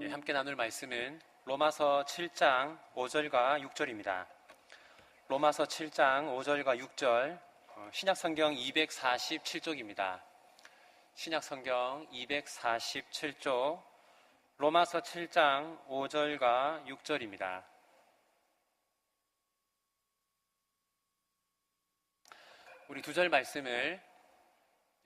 예, 함께 나눌 말씀은 로마서 7장 5절과 6절입니다. 로마서 7장 5절과 6절 어, 신약 성경 247쪽입니다. 신약 성경 247쪽 로마서 7장 5절과 6절입니다. 우리 두 절 말씀을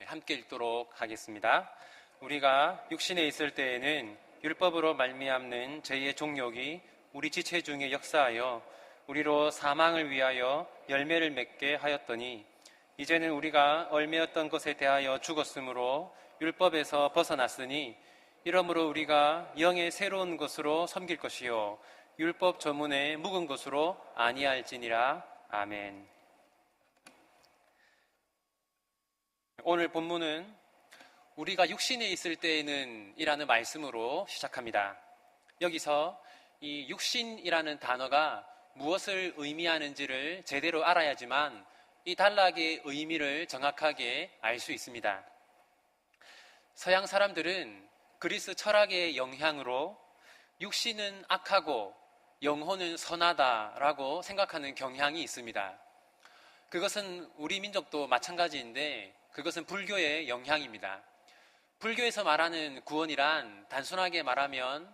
함께 읽도록 하겠습니다. 우리가 육신에 있을 때에는 율법으로 말미암는 죄의 종욕이 우리 지체 중에 역사하여 우리로 사망을 위하여 열매를 맺게 하였더니 이제는 우리가 얼매였던 것에 대하여 죽었으므로 율법에서 벗어났으니 이러므로 우리가 영의 새로운 것으로 섬길 것이요 율법 조문에 묵은 것으로 아니할지니라 아멘. 오늘 본문은 우리가 육신에 있을 때에는 이라는 말씀으로 시작합니다. 여기서 이 육신이라는 단어가 무엇을 의미하는지를 제대로 알아야지만 이 단락의 의미를 정확하게 알 수 있습니다. 서양 사람들은 그리스 철학의 영향으로 육신은 악하고 영혼은 선하다라고 생각하는 경향이 있습니다. 그것은 우리 민족도 마찬가지인데 그것은 불교의 영향입니다. 불교에서 말하는 구원이란 단순하게 말하면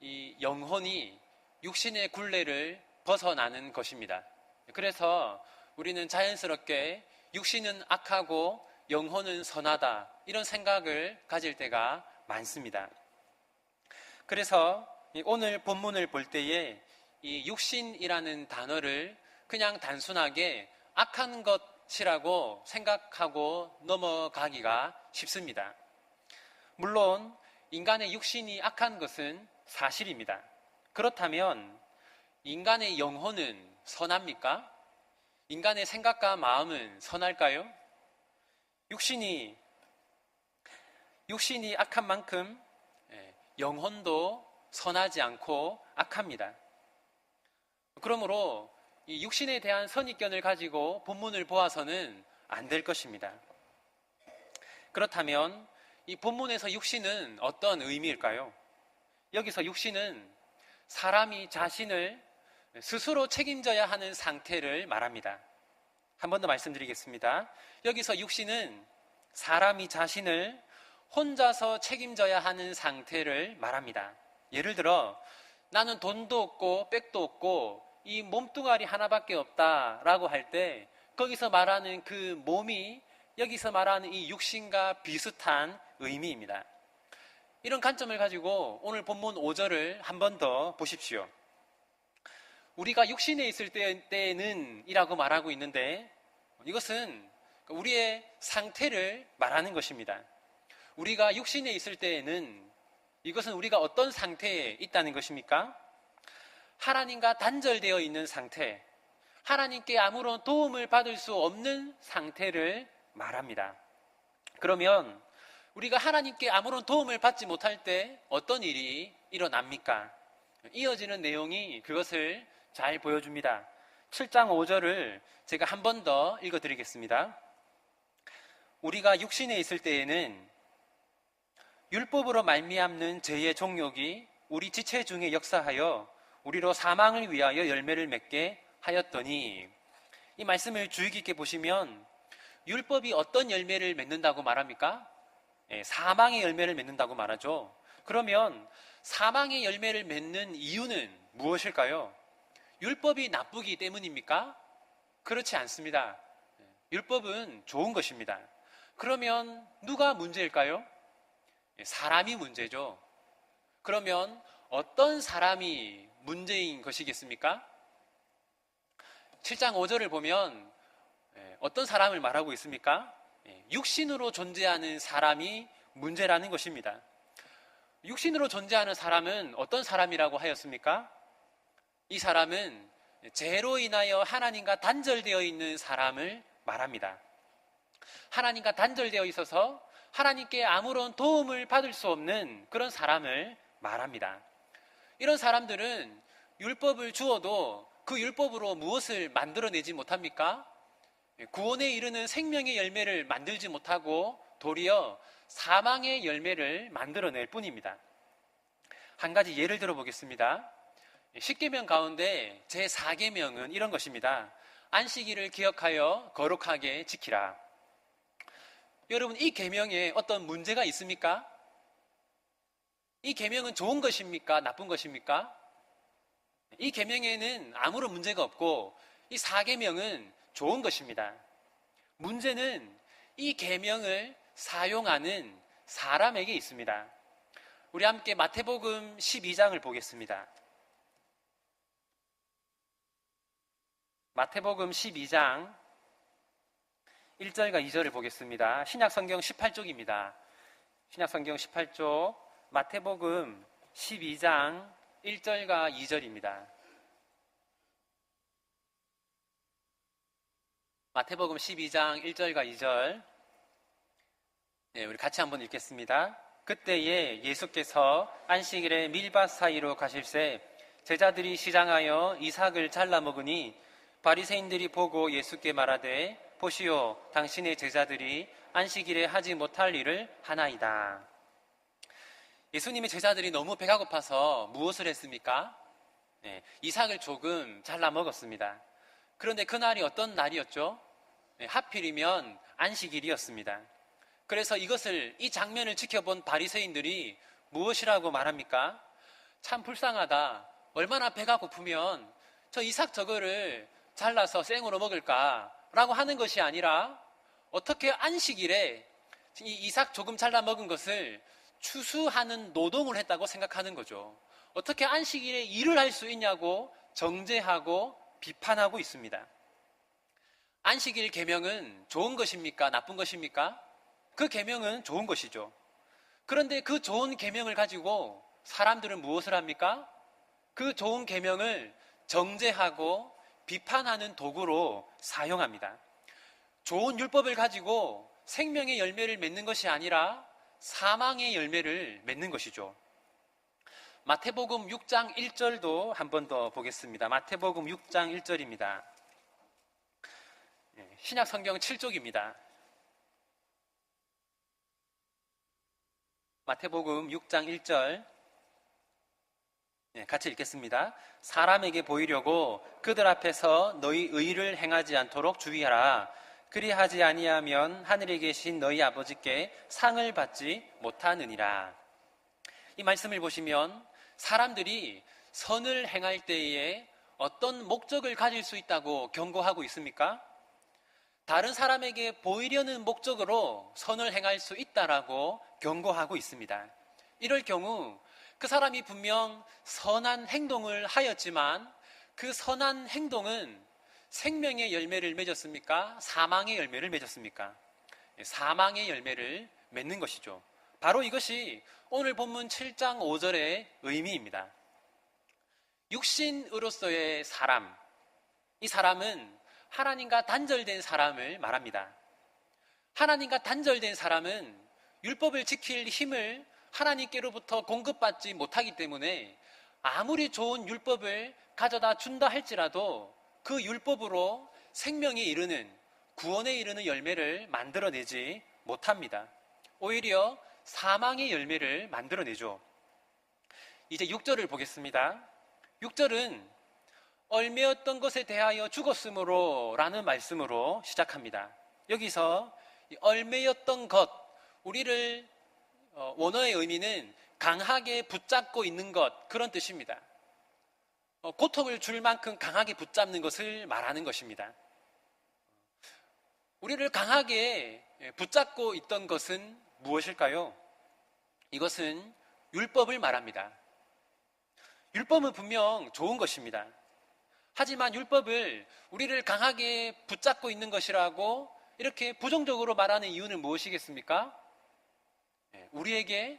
이 영혼이 육신의 굴레를 벗어나는 것입니다. 그래서 우리는 자연스럽게 육신은 악하고 영혼은 선하다 이런 생각을 가질 때가 많습니다. 그래서 오늘 본문을 볼 때에 이 육신이라는 단어를 그냥 단순하게 악한 것이라고 생각하고 넘어가기가 쉽습니다. 물론 인간의 육신이 악한 것은 사실입니다. 그렇다면 인간의 영혼은 선합니까? 인간의 생각과 마음은 선할까요? 육신이 육신이 악한 만큼 예, 영혼도 선하지 않고 악합니다. 그러므로 이 육신에 대한 선입견을 가지고 본문을 보아서는 안 될 것입니다. 그렇다면 이 본문에서 육신은 어떤 의미일까요? 여기서 육신은 사람이 자신을 스스로 책임져야 하는 상태를 말합니다. 한 번 더 말씀드리겠습니다. 여기서 육신은 사람이 자신을 혼자서 책임져야 하는 상태를 말합니다. 예를 들어, 나는 돈도 없고, 백도 없고, 이 몸뚱아리 하나밖에 없다 라고 할 때, 거기서 말하는 그 몸이 여기서 말하는 이 육신과 비슷한 의미입니다. 이런 관점을 가지고 오늘 본문 5절을 한 번 더 보십시오. 우리가 육신에 있을 때는 이라고 말하고 있는데 이것은 우리의 상태를 말하는 것입니다. 우리가 육신에 있을 때에는 이것은 우리가 어떤 상태에 있다는 것입니까? 하나님과 단절되어 있는 상태, 하나님께 아무런 도움을 받을 수 없는 상태를 말합니다. 그러면 우리가 하나님께 아무런 도움을 받지 못할 때 어떤 일이 일어납니까? 이어지는 내용이 그것을 잘 보여줍니다. 7장 5절을 제가 한 번 더 읽어드리겠습니다. 우리가 육신에 있을 때에는 율법으로 말미암는 죄의 종욕이 우리 지체 중에 역사하여 우리로 사망을 위하여 열매를 맺게 하였더니 이 말씀을 주의 깊게 보시면 율법이 어떤 열매를 맺는다고 말합니까? 예, 사망의 열매를 맺는다고 말하죠. 그러면 사망의 열매를 맺는 이유는 무엇일까요? 율법이 나쁘기 때문입니까? 그렇지 않습니다. 예, 율법은 좋은 것입니다. 그러면 누가 문제일까요? 예, 사람이 문제죠. 그러면 어떤 사람이 문제인 것이겠습니까? 7장 5절을 보면 예, 어떤 사람을 말하고 있습니까? 육신으로 존재하는 사람이 문제라는 것입니다. 육신으로 존재하는 사람은 어떤 사람이라고 하였습니까? 이 사람은 죄로 인하여 하나님과 단절되어 있는 사람을 말합니다. 하나님과 단절되어 있어서 하나님께 아무런 도움을 받을 수 없는 그런 사람을 말합니다. 이런 사람들은 율법을 주어도 그 율법으로 무엇을 만들어내지 못합니까? 구원에 이르는 생명의 열매를 만들지 못하고 도리어 사망의 열매를 만들어낼 뿐입니다. 한 가지 예를 들어 보겠습니다. 10계명 가운데 제 4계명은 이런 것입니다. 안식일을 기억하여 거룩하게 지키라. 여러분 이 계명에 어떤 문제가 있습니까? 이 계명은 좋은 것입니까? 나쁜 것입니까? 이 계명에는 아무런 문제가 없고 이 4계명은 좋은 것입니다. 문제는 이 계명을 사용하는 사람에게 있습니다. 우리 함께 마태복음 12장을 보겠습니다. 마태복음 12장 1절과 2절을 보겠습니다. 신약 성경 18쪽입니다. 신약 성경 18쪽 마태복음 12장 1절과 2절입니다. 마태복음 12장 1절과 2절 네, 우리 같이 한번 읽겠습니다. 그때에 예수께서 안식일에 밀밭 사이로 가실새 제자들이 시장하여 이삭을 잘라 먹으니 바리새인들이 보고 예수께 말하되 보시오 당신의 제자들이 안식일에 하지 못할 일을 하나이다. 예수님의 제자들이 너무 배가 고파서 무엇을 했습니까? 네, 이삭을 조금 잘라 먹었습니다. 그런데 그날이 어떤 날이었죠? 네, 하필이면 안식일이었습니다. 그래서 이것을 이 장면을 지켜본 바리새인들이 무엇이라고 말합니까? 참 불쌍하다. 얼마나 배가 고프면 저 이삭 저거를 잘라서 생으로 먹을까라고 하는 것이 아니라 어떻게 안식일에 이 이삭 조금 잘라 먹은 것을 추수하는 노동을 했다고 생각하는 거죠. 어떻게 안식일에 일을 할 수 있냐고 정죄하고 비판하고 있습니다. 안식일 계명은 좋은 것입니까? 나쁜 것입니까? 그 계명은 좋은 것이죠. 그런데 그 좋은 계명을 가지고 사람들은 무엇을 합니까? 그 좋은 계명을 정죄하고 비판하는 도구로 사용합니다. 좋은 율법을 가지고 생명의 열매를 맺는 것이 아니라 사망의 열매를 맺는 것이죠. 마태복음 6장 1절도 한 번 더 보겠습니다. 마태복음 6장 1절입니다. 신약 성경 7쪽입니다. 마태복음 6장 1절 네, 같이 읽겠습니다. 사람에게 보이려고 그들 앞에서 너희 의를 행하지 않도록 주의하라. 그리하지 아니하면 하늘에 계신 너희 아버지께 상을 받지 못하느니라. 이 말씀을 보시면 사람들이 선을 행할 때에 어떤 목적을 가질 수 있다고 경고하고 있습니까? 다른 사람에게 보이려는 목적으로 선을 행할 수 있다라고 경고하고 있습니다. 이럴 경우 그 사람이 분명 선한 행동을 하였지만 그 선한 행동은 생명의 열매를 맺었습니까? 사망의 열매를 맺었습니까? 예, 사망의 열매를 맺는 것이죠. 바로 이것이 오늘 본문 7장 5절의 의미입니다. 육신으로서의 사람, 이 사람은 하나님과 단절된 사람을 말합니다. 하나님과 단절된 사람은 율법을 지킬 힘을 하나님께로부터 공급받지 못하기 때문에 아무리 좋은 율법을 가져다 준다 할지라도 그 율법으로 생명에 이르는 구원에 이르는 열매를 만들어내지 못합니다. 오히려 사망의 열매를 만들어내죠. 이제 6절을 보겠습니다. 6절은 얼매였던 것에 대하여 죽었으므로 라는 말씀으로 시작합니다. 여기서 얼매였던 것, 우리를 어, 원어의 의미는 강하게 붙잡고 있는 것 그런 뜻입니다. 어, 고통을 줄 만큼 강하게 붙잡는 것을 말하는 것입니다. 우리를 강하게 예, 붙잡고 있던 것은 무엇일까요? 이것은 율법을 말합니다. 율법은 분명 좋은 것입니다. 하지만 율법을 우리를 강하게 붙잡고 있는 것이라고 이렇게 부정적으로 말하는 이유는 무엇이겠습니까? 예, 우리에게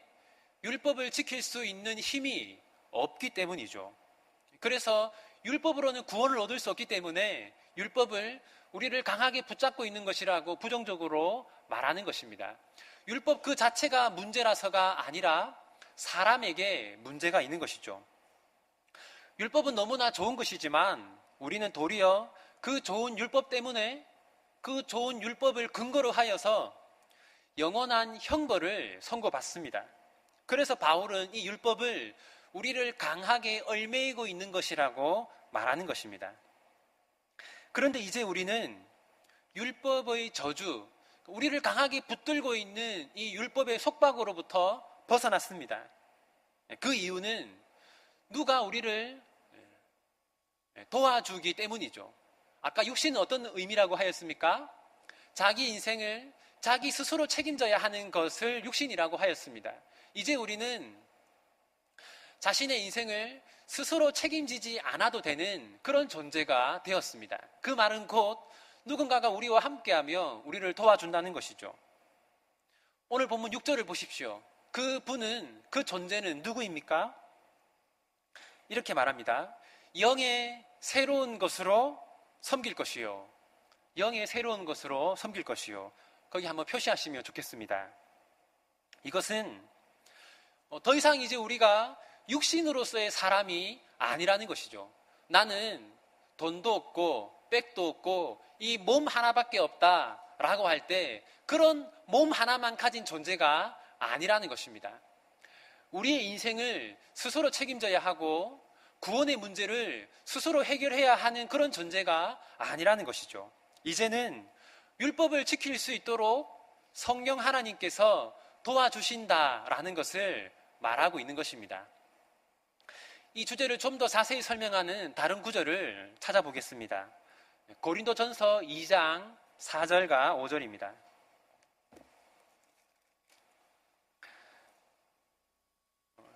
율법을 지킬 수 있는 힘이 없기 때문이죠. 그래서 율법으로는 구원을 얻을 수 없기 때문에 율법을 우리를 강하게 붙잡고 있는 것이라고 부정적으로 말하는 것입니다. 율법 그 자체가 문제라서가 아니라 사람에게 문제가 있는 것이죠. 율법은 너무나 좋은 것이지만 우리는 도리어 그 좋은 율법 때문에 그 좋은 율법을 근거로 하여서 영원한 형벌을 선고받습니다. 그래서 바울은 이 율법을 우리를 강하게 얽매이고 있는 것이라고 말하는 것입니다. 그런데 이제 우리는 율법의 저주, 우리를 강하게 붙들고 있는 이 율법의 속박으로부터 벗어났습니다. 그 이유는 누가 우리를 도와주기 때문이죠. 아까 육신은 어떤 의미라고 하였습니까? 자기 인생을 자기 스스로 책임져야 하는 것을 육신이라고 하였습니다. 이제 우리는 자신의 인생을 스스로 책임지지 않아도 되는 그런 존재가 되었습니다. 그 말은 곧 누군가가 우리와 함께하며 우리를 도와준다는 것이죠. 오늘 본문 6절을 보십시오. 그 분은, 그 존재는 누구입니까? 이렇게 말합니다. 영의 새로운 것으로 섬길 것이요. 영의 새로운 것으로 섬길 것이요. 거기 한번 표시하시면 좋겠습니다. 이것은 어, 더 이상 이제 우리가 육신으로서의 사람이 아니라는 것이죠. 나는 돈도 없고 백도 없고 이 몸 하나밖에 없다라고 할 때 그런 몸 하나만 가진 존재가 아니라는 것입니다. 우리의 인생을 스스로 책임져야 하고 구원의 문제를 스스로 해결해야 하는 그런 존재가 아니라는 것이죠. 이제는 율법을 지킬 수 있도록 성령 하나님께서 도와주신다라는 것을 말하고 있는 것입니다. 이 주제를 좀 더 자세히 설명하는 다른 구절을 찾아보겠습니다. 고린도 전서 2장 4절과 5절입니다.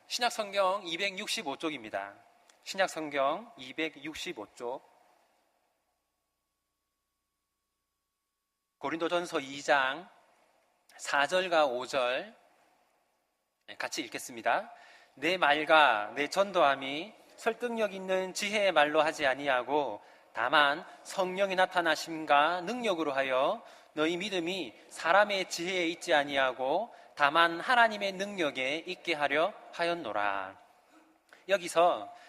신약 성경 265쪽입니다. 신약 성경 265쪽. 고린도전서 2장 4절과 5절 같이 읽겠습니다. 내 말과 내 전도함이 설득력 있는 지혜의 말로 하지 아니하고 다만 성령이 나타나심과 능력으로 하여 너희 믿음이 사람의 지혜에 있지 아니하고 다만 하나님의 능력에 있게 하려 하였노라. 여기서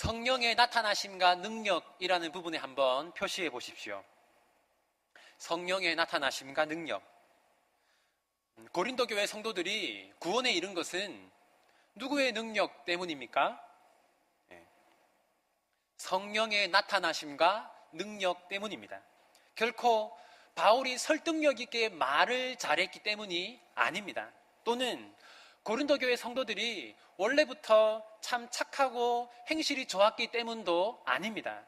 성령의 나타나심과 능력이라는 부분에 한번 표시해 보십시오. 성령의 나타나심과 능력. 고린도 교회 성도들이 구원에 이른 것은 누구의 능력 때문입니까? 예. 성령의 나타나심과 능력 때문입니다. 결코 바울이 설득력 있게 말을 잘했기 때문이 아닙니다. 또는 고린도 교회 성도들이 원래부터 참 착하고 행실이 좋았기 때문도 아닙니다.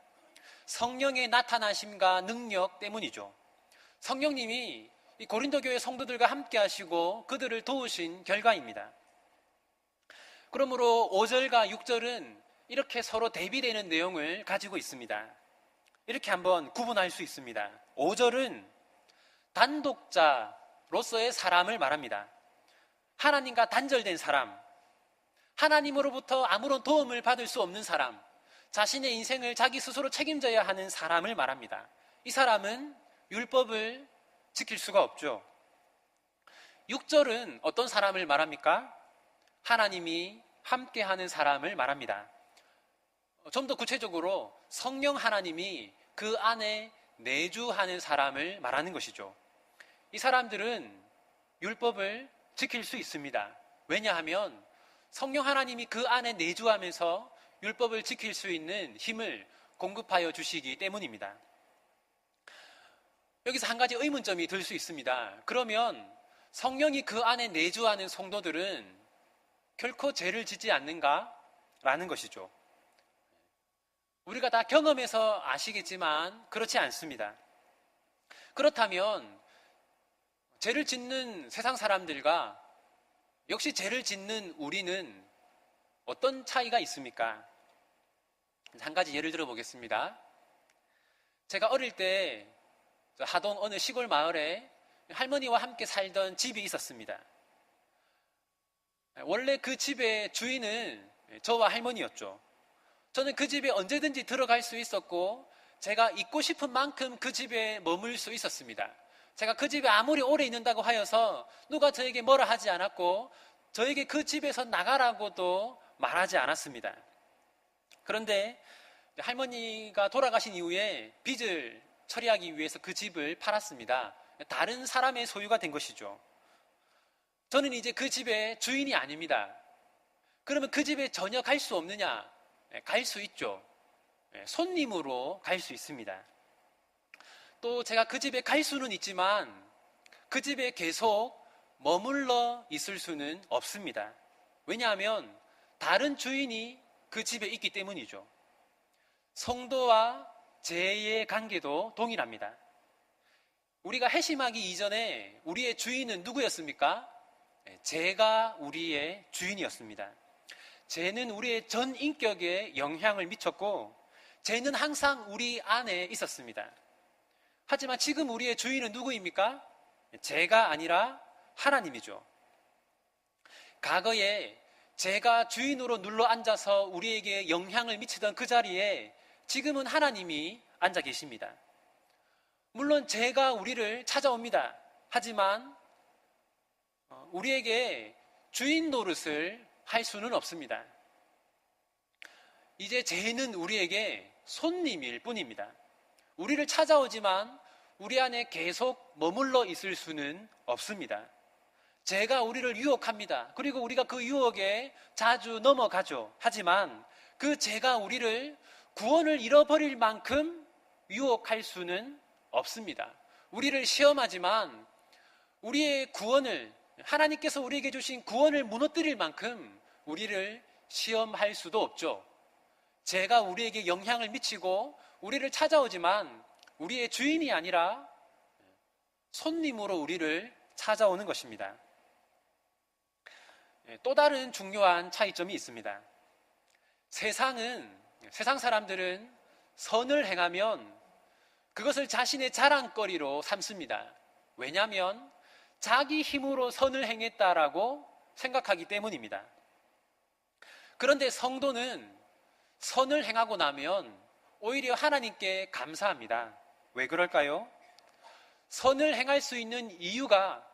성령의 나타나심과 능력 때문이죠. 성령님이 이 고린도 교회 성도들과 함께 하시고 그들을 도우신 결과입니다. 그러므로 5절과 6절은 이렇게 서로 대비되는 내용을 가지고 있습니다. 이렇게 한번 구분할 수 있습니다. 5절은 단독자로서의 사람을 말합니다. 하나님과 단절된 사람, 하나님으로부터 아무런 도움을 받을 수 없는 사람, 자신의 인생을 자기 스스로 책임져야 하는 사람을 말합니다. 이 사람은 율법을 지킬 수가 없죠. 6절은 어떤 사람을 말합니까? 하나님이 함께 하는 사람을 말합니다. 좀 더 구체적으로 성령 하나님이 그 안에 내주하는 사람을 말하는 것이죠. 이 사람들은 율법을 지킬 수 있습니다. 왜냐하면 성령 하나님이 그 안에 내주하면서 율법을 지킬 수 있는 힘을 공급하여 주시기 때문입니다. 여기서 한 가지 의문점이 들 수 있습니다. 그러면 성령이 그 안에 내주하는 성도들은 결코 죄를 짓지 않는가? 라는 것이죠. 우리가 다 경험해서 아시겠지만 그렇지 않습니다. 그렇다면 죄를 짓는 세상 사람들과 역시 죄를 짓는 우리는 어떤 차이가 있습니까? 한 가지 예를 들어 보겠습니다. 제가 어릴 때 하동 어느 시골 마을에 할머니와 함께 살던 집이 있었습니다. 원래 그 집의 주인은 저와 할머니였죠. 저는 그 집에 언제든지 들어갈 수 있었고, 제가 있고 싶은 만큼 그 집에 머물 수 있었습니다. 제가 그 집에 아무리 오래 있는다고 하여서 누가 저에게 뭐라 하지 않았고, 저에게 그 집에서 나가라고도 말하지 않았습니다. 그런데 할머니가 돌아가신 이후에 빚을 처리하기 위해서 그 집을 팔았습니다. 다른 사람의 소유가 된 것이죠. 저는 이제 그 집의 주인이 아닙니다. 그러면 그 집에 전혀 갈 수 없느냐? 예, 갈수 있죠. 예, 손님으로 갈 수 있습니다. 또 제가 그 집에 갈 수는 있지만 그 집에 계속 머물러 있을 수는 없습니다. 왜냐하면 다른 주인이 그 집에 있기 때문이죠. 성도와 죄의 관계도 동일합니다. 우리가 해심하기 이전에 우리의 주인은 누구였습니까? 네, 죄가 우리의 주인이었습니다. 죄는 우리의 전 인격에 영향을 미쳤고, 죄는 항상 우리 안에 있었습니다. 하지만 지금 우리의 주인은 누구입니까? 죄가 아니라 하나님이죠. 과거에 제가 주인으로 눌러 앉아서 우리에게 영향을 미치던 그 자리에 지금은 하나님이 앉아 계십니다. 물론 제가 우리를 찾아옵니다. 하지만 어, 우리에게 주인 노릇을 할 수는 없습니다. 이제 죄는 우리에게 손님일 뿐입니다. 우리를 찾아오지만 우리 안에 계속 머물러 있을 수는 없습니다. 죄가 우리를 유혹합니다. 그리고 우리가 그 유혹에 자주 넘어가죠. 하지만 그 죄가 우리를 구원을 잃어버릴 만큼 유혹할 수는 없습니다. 우리를 시험하지만 우리의 구원을 하나님께서 우리에게 주신 구원을 무너뜨릴 만큼 우리를 시험할 수도 없죠. 죄가 우리에게 영향을 미치고 우리를 찾아오지만 우리의 주인이 아니라 손님으로 우리를 찾아오는 것입니다. 또 다른 중요한 차이점이 있습니다. 세상은, 세상 사람들은 선을 행하면 그것을 자신의 자랑거리로 삼습니다. 왜냐하면 자기 힘으로 선을 행했다라고 생각하기 때문입니다. 그런데 성도는 선을 행하고 나면 오히려 하나님께 감사합니다. 왜 그럴까요? 선을 행할 수 있는 이유가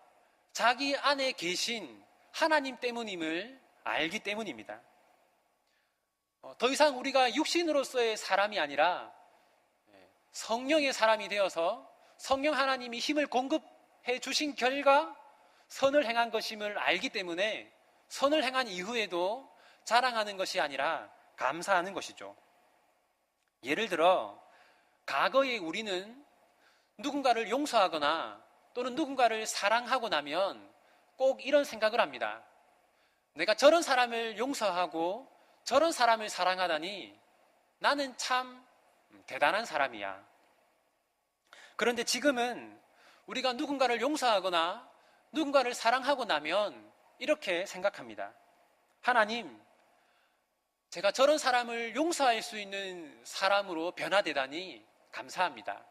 자기 안에 계신 하나님 때문임을 알기 때문입니다. 어, 더 이상 우리가 육신으로서의 사람이 아니라 예, 성령의 사람이 되어서 성령 하나님이 힘을 공급해 주신 결과 선을 행한 것임을 알기 때문에 선을 행한 이후에도 자랑하는 것이 아니라 감사하는 것이죠. 예를 들어, 과거에 우리는 누군가를 용서하거나 또는 누군가를 사랑하고 나면 꼭 이런 생각을 합니다. 내가 저런 사람을 용서하고 저런 사람을 사랑하다니 나는 참 대단한 사람이야. 그런데 지금은 우리가 누군가를 용서하거나 누군가를 사랑하고 나면 이렇게 생각합니다. 하나님, 제가 저런 사람을 용서할 수 있는 사람으로 변화되다니 감사합니다.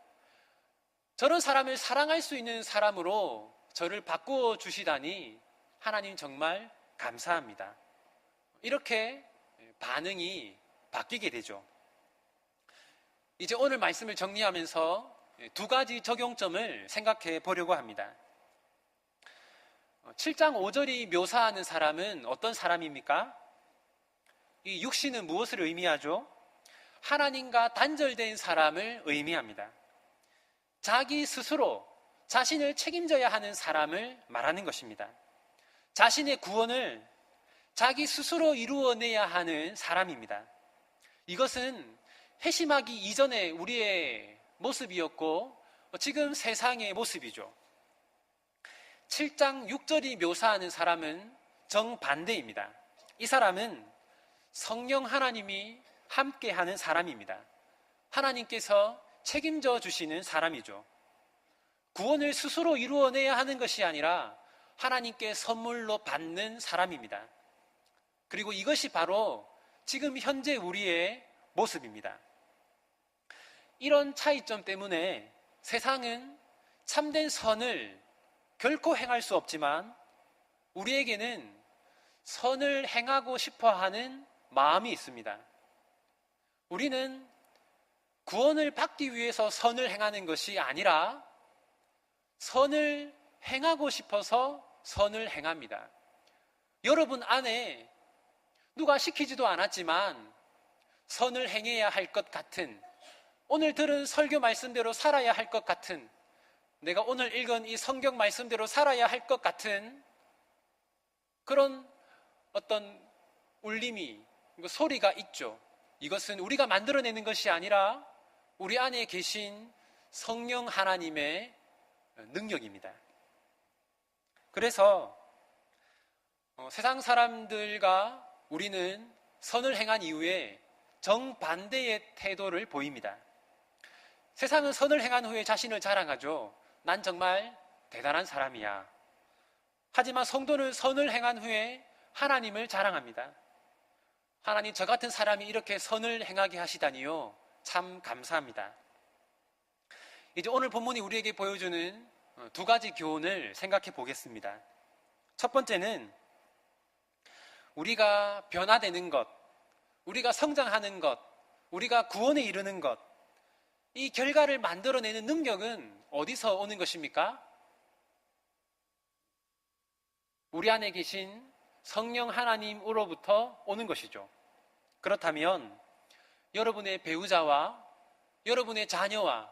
저런 사람을 사랑할 수 있는 사람으로 저를 바꾸어 주시다니 하나님 정말 감사합니다. 이렇게 반응이 바뀌게 되죠. 이제 오늘 말씀을 정리하면서 두 가지 적용점을 생각해 보려고 합니다. 7장 5절이 묘사하는 사람은 어떤 사람입니까? 이 육신은 무엇을 의미하죠? 하나님과 단절된 사람을 의미합니다. 자기 스스로 자신을 책임져야 하는 사람을 말하는 것입니다. 자신의 구원을 자기 스스로 이루어내야 하는 사람입니다. 이것은 회심하기 이전에 우리의 모습이었고 지금 세상의 모습이죠. 7장 6절이 묘사하는 사람은 정반대입니다. 이 사람은 성령 하나님이 함께하는 사람입니다. 하나님께서 책임져 주시는 사람이죠. 구원을 스스로 이루어내야 하는 것이 아니라 하나님께 선물로 받는 사람입니다. 그리고 이것이 바로 지금 현재 우리의 모습입니다. 이런 차이점 때문에 세상은 참된 선을 결코 행할 수 없지만 우리에게는 선을 행하고 싶어 하는 마음이 있습니다. 우리는 구원을 받기 위해서 선을 행하는 것이 아니라 선을 행하고 싶어서 선을 행합니다. 여러분 안에 누가 시키지도 않았지만 선을 행해야 할 것 같은 오늘 들은 설교 말씀대로 살아야 할 것 같은 내가 오늘 읽은 이 성경 말씀대로 살아야 할 것 같은 그런 어떤 울림이, 소리가 있죠. 이것은 우리가 만들어내는 것이 아니라 우리 안에 계신 성령 하나님의 능력입니다. 그래서 어, 세상 사람들과 우리는 선을 행한 이후에 정반대의 태도를 보입니다. 세상은 선을 행한 후에 자신을 자랑하죠. 난 정말 대단한 사람이야. 하지만 성도는 선을 행한 후에 하나님을 자랑합니다. 하나님 저 같은 사람이 이렇게 선을 행하게 하시다니요. 참 감사합니다. 이제 오늘 본문이 우리에게 보여주는 어, 두 가지 교훈을 생각해 보겠습니다. 첫 번째는 우리가 변화되는 것, 우리가 성장하는 것, 우리가 구원에 이르는 것, 이 결과를 만들어내는 능력은 어디서 오는 것입니까? 우리 안에 계신 성령 하나님으로부터 오는 것이죠. 그렇다면 여러분의 배우자와 여러분의 자녀와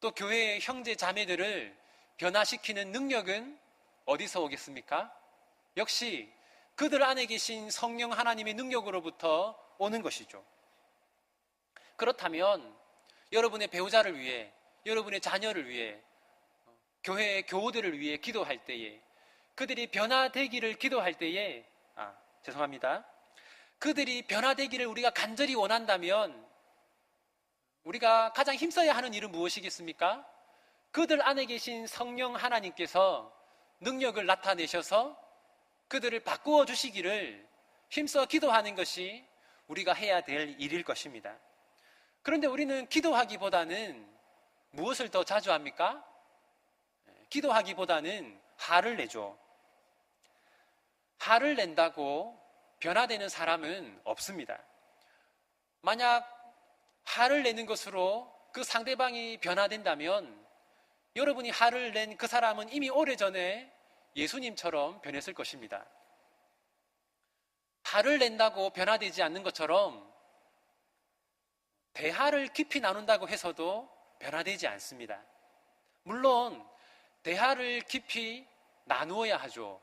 또 교회의 형제 자매들을 변화시키는 능력은 어디서 오겠습니까? 역시 그들 안에 계신 성령 하나님의 능력으로부터 오는 것이죠. 그렇다면 여러분의 배우자를 위해, 여러분의 자녀를 위해, 교회의 교우들을 위해 기도할 때에, 그들이 변화되기를 기도할 때에, 아, 죄송합니다. 그들이 변화되기를 우리가 간절히 원한다면, 우리가 가장 힘써야 하는 일은 무엇이겠습니까? 그들 안에 계신 성령 하나님께서 능력을 나타내셔서 그들을 바꾸어 주시기를 힘써 기도하는 것이 우리가 해야 될 일일 것입니다. 그런데 우리는 기도하기보다는 무엇을 더 자주 합니까? 기도하기보다는 화를 내죠. 화를 낸다고 변화되는 사람은 없습니다. 만약 화를 내는 것으로 그 상대방이 변화된다면 여러분이 화를 낸 그 사람은 이미 오래전에 예수님처럼 변했을 것입니다. 화를 낸다고 변화되지 않는 것처럼 대화를 깊이 나눈다고 해서도 변화되지 않습니다. 물론 대화를 깊이 나누어야 하죠.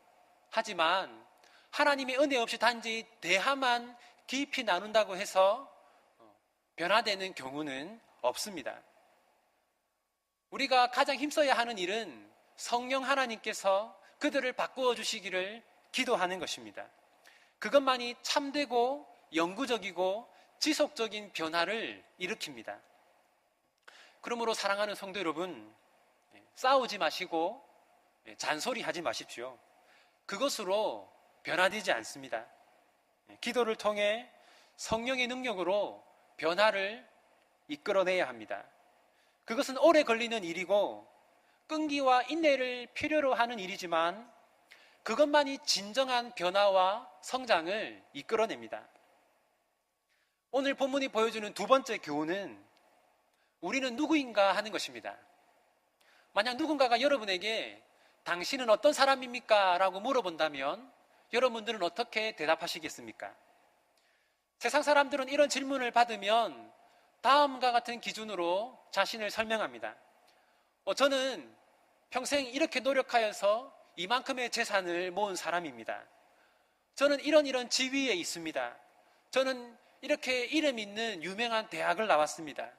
하지만 하나님의 은혜 없이 단지 대화만 깊이 나눈다고 해서 변화되는 경우는 없습니다. 우리가 가장 힘써야 하는 일은 성령 하나님께서 그들을 바꾸어 주시기를 기도하는 것입니다. 그것만이 참되고 영구적이고 지속적인 변화를 일으킵니다. 그러므로 사랑하는 성도 여러분, 예, 싸우지 마시고 예, 잔소리 하지 마십시오. 그것으로 변화되지 않습니다. 예, 기도를 통해 성령의 능력으로 변화를 이끌어내야 합니다. 그것은 오래 걸리는 일이고 끈기와 인내를 필요로 하는 일이지만 그것만이 진정한 변화와 성장을 이끌어냅니다. 오늘 본문이 보여주는 두 번째 교훈은 우리는 누구인가 하는 것입니다. 만약 누군가가 여러분에게 당신은 어떤 사람입니까? 라고 물어본다면 여러분들은 어떻게 대답하시겠습니까? 세상 사람들은 이런 질문을 받으면 다음과 같은 기준으로 자신을 설명합니다. 어, 저는 평생 이렇게 노력하여서 이만큼의 재산을 모은 사람입니다. 저는 이런 이런 지위에 있습니다. 저는 이렇게 이름 있는 유명한 대학을 나왔습니다.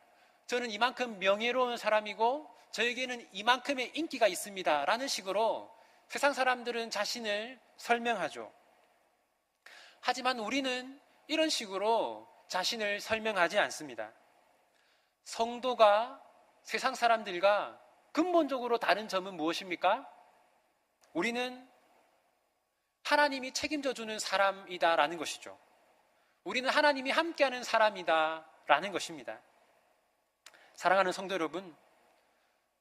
저는 이만큼 명예로운 사람이고 저에게는 이만큼의 인기가 있습니다. 라는 식으로 세상 사람들은 자신을 설명하죠. 하지만 우리는 이런 식으로 자신을 설명하지 않습니다. 성도가 세상 사람들과 근본적으로 다른 점은 무엇입니까? 우리는 하나님이 책임져 주는 사람이다라는 것이죠. 우리는 하나님이 함께하는 사람이다라는 것입니다. 사랑하는 성도 여러분,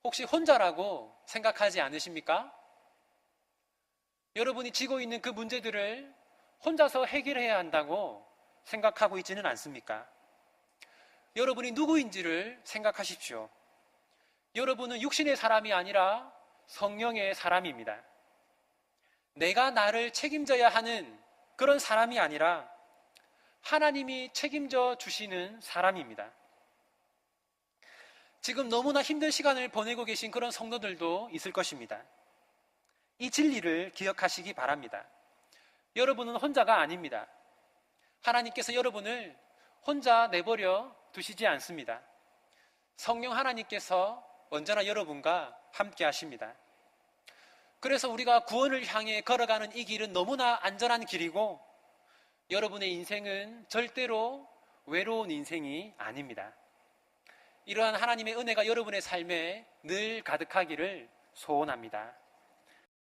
혹시 혼자라고 생각하지 않으십니까? 여러분이 지고 있는 그 문제들을 혼자서 해결해야 한다고 생각하고 있지는 않습니까? 여러분이 누구인지를 생각하십시오. 여러분은 육신의 사람이 아니라 성령의 사람입니다. 내가 나를 책임져야 하는 그런 사람이 아니라 하나님이 책임져 주시는 사람입니다. 지금 너무나 힘든 시간을 보내고 계신 그런 성도들도 있을 것입니다. 이 진리를 기억하시기 바랍니다. 여러분은 혼자가 아닙니다. 하나님께서 여러분을 혼자 내버려 두시지 않습니다. 성령 하나님께서 언제나 여러분과 함께 하십니다. 그래서 우리가 구원을 향해 걸어가는 이 길은 너무나 안전한 길이고 여러분의 인생은 절대로 외로운 인생이 아닙니다. 이러한 하나님의 은혜가 여러분의 삶에 늘 가득하기를 소원합니다.